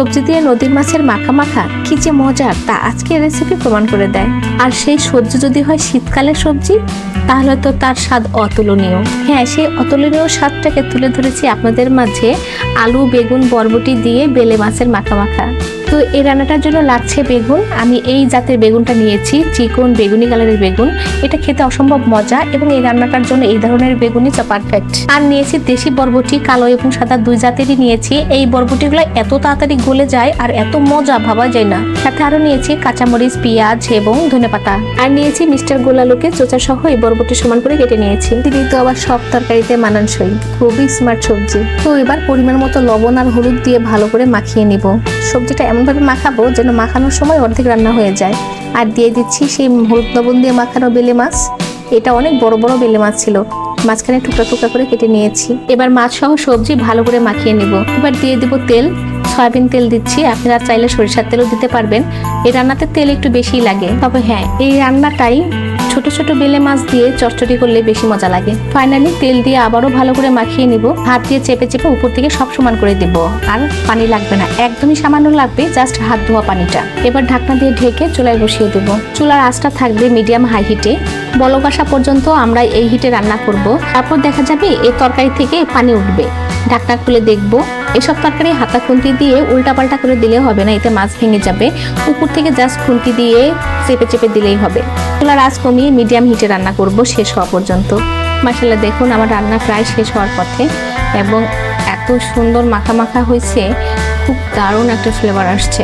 সবজি দিয়ে নদীর মাছের মাখা মাখা, কি যে মজার তা আজকে রেসিপি প্রমাণ করে দেয়। আর সেই সবজি যদি হয় শীতকালের সবজি, তাহলে তো তার স্বাদ অতুলনীয়। হ্যাঁ সেই অতুলনীয় স্বাদটাকে তুলে ধরেছি আপনাদের মাঝে আলু, বেগুন, বরবটি দিয়ে বেলে মাছের মাখা মাখা। তো এই রান্নাটার জন্য লাগছে বেগুন। আমি এই জাতের বেগুনটা নিয়েছি, চিকন বেগুনি কালারের বেগুন। এটা খেতে অসম্ভব মজা এবং এই রান্নাটার জন্য এই ধরনের বেগুনই তো পারফেক্ট আর নিয়েছি দেশি বরবটি, কালো এবং সাদা দুই জাতেরই নিয়েছি। এই বরবটিগুলো এত তাড়াতাড়ি গলে যায় আর এত মজা ভাবা যায় না। সাথে আরও নিয়েছি কাঁচামরিচ, পেঁয়াজ এবং ধনেপাতা আর নিয়েছি মিস্টার গোলালুকে চোচা সহ এই বরবটি সমান করে কেটে নিয়েছি। তিনি তো আবার সব তরকারিতে মানানসই। খুবই স্মার্ট সবজি। তো এবার পরিমাণ মতো লবণ আর হলুদ দিয়ে ভালো করে মাখিয়ে নিব। সবজিটা এমনভাবে মাখাবো যেন মাখানোর সময় অর্ধেক রান্না হয়ে যায়। আর দিয়ে দিচ্ছি সেই হলুদ লবণ দিয়ে মাখানো বেলে মাছ। এটা অনেক বড় বড় বেলে মাছ ছিল। মাঝখানে টুকরা টুকরা করে কেটে নিয়েছি। এবার মাছ সহ সবজি ভালো করে মাখিয়ে নিব। এবার দিয়ে দিব তেল। সয়াবিন তেল দিচ্ছি। আপনারা চাইলে সরিষার তেলও দিতে পারবেন। এই রান্নাতে তেল একটু বেশি লাগে। তবে হ্যাঁ এই রান্নাটাই ছোট ছোট বেলে মাছ দিয়ে চটচটি করলে বেশি মজা লাগে। ফাইনালি তেল দিয়ে আবারও ভালো করে মাখিয়ে নিব। হাত দিয়ে চেপে চেপে উপর থেকে সব সমান করে দিব। আর পানি লাগবে না, একদমই সামান্য লাগবে জাস্ট হাত ধোয়া পানিটা। এবার ঢাকনা দিয়ে ঢেকে চুলায় বসিয়ে দেব। চুলার আঁচটা থাকবে মিডিয়াম হাই হিটে বলক আসা পর্যন্ত আমরা এই হিটে রান্না করব। তারপর দেখা যাবে এই তরকারি থেকে পানি উঠবে। ঢাকনা খুলে দেখব। এসব তরকারি হাতা খুন্তি দিয়ে উল্টাপাল্টা করে দিলে হবে না, এতে মাছ ভেঙে যাবে। উপর থেকে জাস্ট খুন্তি দিয়ে চেপে চেপে দিলেই হবে। চুলার আঁচ কমিয়ে মিডিয়াম হিটে রান্না করব শেষ হওয়া পর্যন্ত। মাসাল্লাহ দেখুন আমার রান্না প্রায় শেষ হওয়ার পথে এবং এত সুন্দর মাখা মাখা হয়েছে, খুব দারুণ একটা ফ্লেভার আসছে।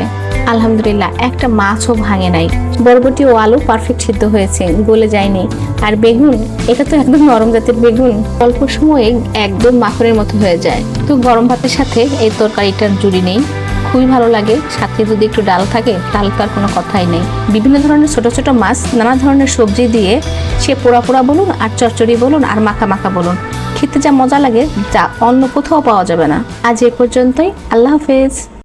আলহামদুলিল্লাহ, একটা মাছও ভাঙে নাই। বরবটি ও আলু পারফেক্ট সিদ্ধ হয়েছে, গলে যায়নি। আর বেগুন, এটা তো একদম নরম জাতের বেগুন, অল্প সময়ে একদম মাখনের মতো হয়ে যায়। তো গরম ভাতের সাথে এই তরকারিটার জুড়ি নেই। খুবই ভালো লাগে। সাথে যদি একটু ডাল থাকে, তাহলে তো আর কোনো কথাই নেই। বিভিন্ন ধরনের ছোট ছোট মাছ, নানা ধরনের সবজি দিয়ে সে পোড়া পোড়া বলুন, আর চচ্চড়ি বলুন, আর মাখা মাখা বলুন। খেতে যা মজা লাগে যা অন্য কোথাও পাওয়া যাবে না। আজ এ পর্যন্তই। আল্লাহ হাফেজ।